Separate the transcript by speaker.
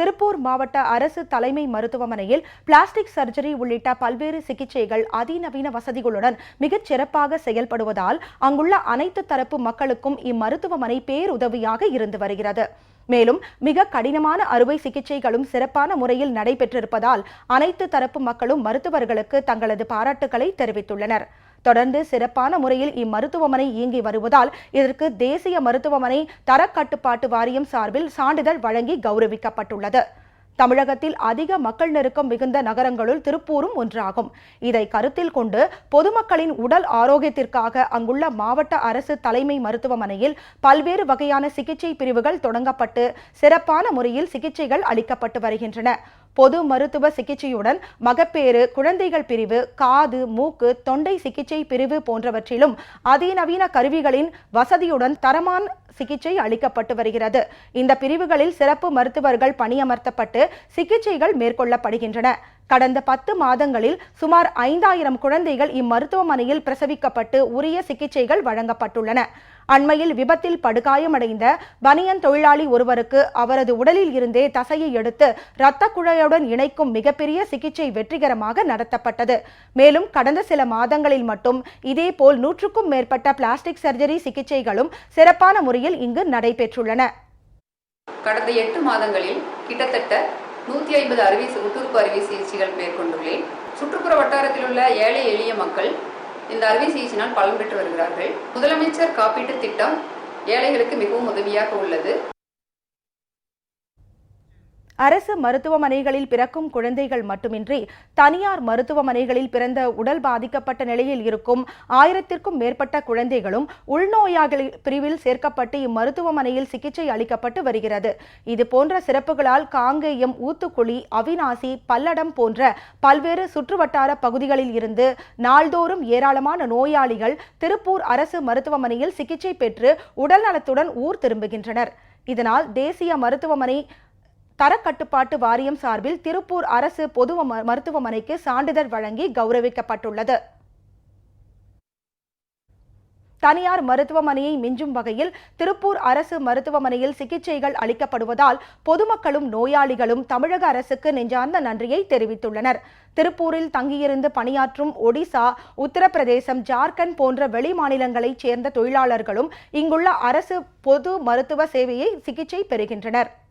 Speaker 1: திருப்பூர் மாவட்ட அரசு தலைமை மருத்துவமனையில் பிளாஸ்டிக் சர்ஜரி உள்ளிட்ட பல்வேறு சிகிச்சைகள் அதிநவீன வசதிகளுடன் மிகச் சிறப்பாக செயல்படுவதால் அங்குள்ள அனைத்து தரப்பு மக்களுக்கும் இம்மருத்துவமனை பேருதவியாக இருந்து வருகிறது. மேலும் மிக கடினமான அறுவை சிகிச்சைகளும் சிறப்பான முறையில் நடைபெற்றிருப்பதால் அனைத்து தரப்பு மக்களும் மருத்துவர்களுக்கு தங்களது பாராட்டுக்களை தெரிவித்துள்ளனர். தொடர்ந்து சிறப்பான முறையில் இம்மருத்துவமனை இயங்கி வருவதால் இதற்கு தேசிய மருத்துவமனை தரக்கட்டுப்பாட்டு வாரியம் சார்பில் சான்றிதழ் வழங்கி கௌரவிக்கப்பட்டுள்ளது. தமிழகத்தில் அதிக மக்கள் நெருக்கம் மிகுந்த நகரங்களுள் திருப்பூரும் ஒன்றாகும். இதை கருத்தில் கொண்டு பொதுமக்களின் உடல் ஆரோக்கியத்திற்காக அங்குள்ள மாவட்ட அரசு தலைமை மருத்துவமனையில் பல்வேறு வகையான சிகிச்சை பிரிவுகள் தொடங்கப்பட்டு சிறப்பான முறையில் சிகிச்சைகள் அளிக்கப்பட்டு வருகின்றன. பொது மருத்துவ சிகிச்சையுடன் மகப்பேறு குழந்தைகள் பிரிவு காது மூக்கு தொண்டை சிகிச்சை பிரிவு போன்றவற்றிலும் அதிநவீன கருவிகளின் வசதியுடன் தரமான சிகிச்சை அளிக்கப்பட்டு வருகிறது. இந்த பிரிவுகளில் சிறப்பு மருத்துவர்கள் பணியமர்த்தப்பட்டு சிகிச்சைகள் மேற்கொள்ளப்படுகின்றன. கடந்த பத்து மாதங்களில் சுமார் ஐந்தாயிரம் குழந்தைகள் இம்மருத்துவமனையில் பிரசவிக்கப்பட்டு உரிய சிகிச்சைகள் வழங்கப்பட்டுள்ளன. அண்மையில் விபத்தில் படுகாயமடைந்த பனியன் தொழிலாளி ஒருவருக்கு அவரது உடலில் இருந்தே தசையை எடுத்து இரத்த குழாயுடன் இணைக்கும் மிகப்பெரிய சிகிச்சை வெற்றிகரமாக நடத்தப்பட்டது. மேலும் கடந்த சில மாதங்களில் மட்டும் இதேபோல் நூற்றுக்கும் மேற்பட்ட பிளாஸ்டிக் சர்ஜரி சிகிச்சைகளும் சிறப்பான முறையில் இங்கு நடைபெற்றுள்ளன.
Speaker 2: கடந்த எட்டு மாதங்களில் கிட்டத்தட்ட நூற்றி ஐம்பது அறுவை சி- அறுவை சிகிச்சைகள் மேற்கொண்டுள்ளேன். சுற்றுப்புற வட்டாரத்தில் உள்ள ஏழை எளிய மக்கள் இந்த அறுவை சிகிச்சையினால் பலன் பெற்று வருகிறார்கள். முதலமைச்சர் காப்பீட்டுத் திட்டம் ஏழைகளுக்கு மிகவும் உதவியாக உள்ளது.
Speaker 1: அரசு மருத்துவமனைகளில் பிறக்கும் குழந்தைகள் மட்டுமின்றி தனியார் மருத்துவமனைகளில் பிறந்த உடல் பாதிக்கப்பட்ட நிலையில் இருக்கும் ஆயிரத்திற்கும் மேற்பட்ட குழந்தைகளும் உள்நோயாளி பிரிவில் சேர்க்கப்பட்டு இம்மருத்துவமனையில் சிகிச்சை அளிக்கப்பட்டு வருகிறது. இது போன்ற சிறப்புகளால் காங்கேயம் ஊத்துக்குழி அவிநாசி பல்லடம் போன்ற பல்வேறு சுற்றுவட்டார பகுதிகளில் இருந்து நாள்தோறும் ஏராளமான நோயாளிகள் திருப்பூர் அரசு மருத்துவமனையில் சிகிச்சை பெற்று உடல்நலத்துடன் ஊர் திரும்புகின்றனர். இதனால் தேசிய மருத்துவமனை தரக்கட்டுப்பாட்டு வாரியம் சார்பில் திருப்பூர் அரசு பொது ம- மருத்துவமனைக்கு சான்றிதழ் வழங்கி கௌரவிக்கப்பட்டுள்ளது. தனியார் மருத்துவமனையை மிஞ்சும் வகையில் திருப்பூர் அரசு மருத்துவமனையில் சிகிச்சைகள் அளிக்கப்படுவதால் பொதுமக்களும் நோயாளிகளும் தமிழக அரசுக்கு நெஞ்சார்ந்த நன்றியை தெரிவித்துள்ளனர். திருப்பூரில் தங்கியிருந்து பணியாற்றும் ஒடிசா உத்தரப்பிரதேசம் ஜார்க்கண்ட் போன்ற வெளிமாநிலங்களைச் சேர்ந்த தொழிலாளர்களும் இங்குள்ள அரசு பொது மருத்துவ சேவையை சிகிச்சை பெறுகின்றனர்.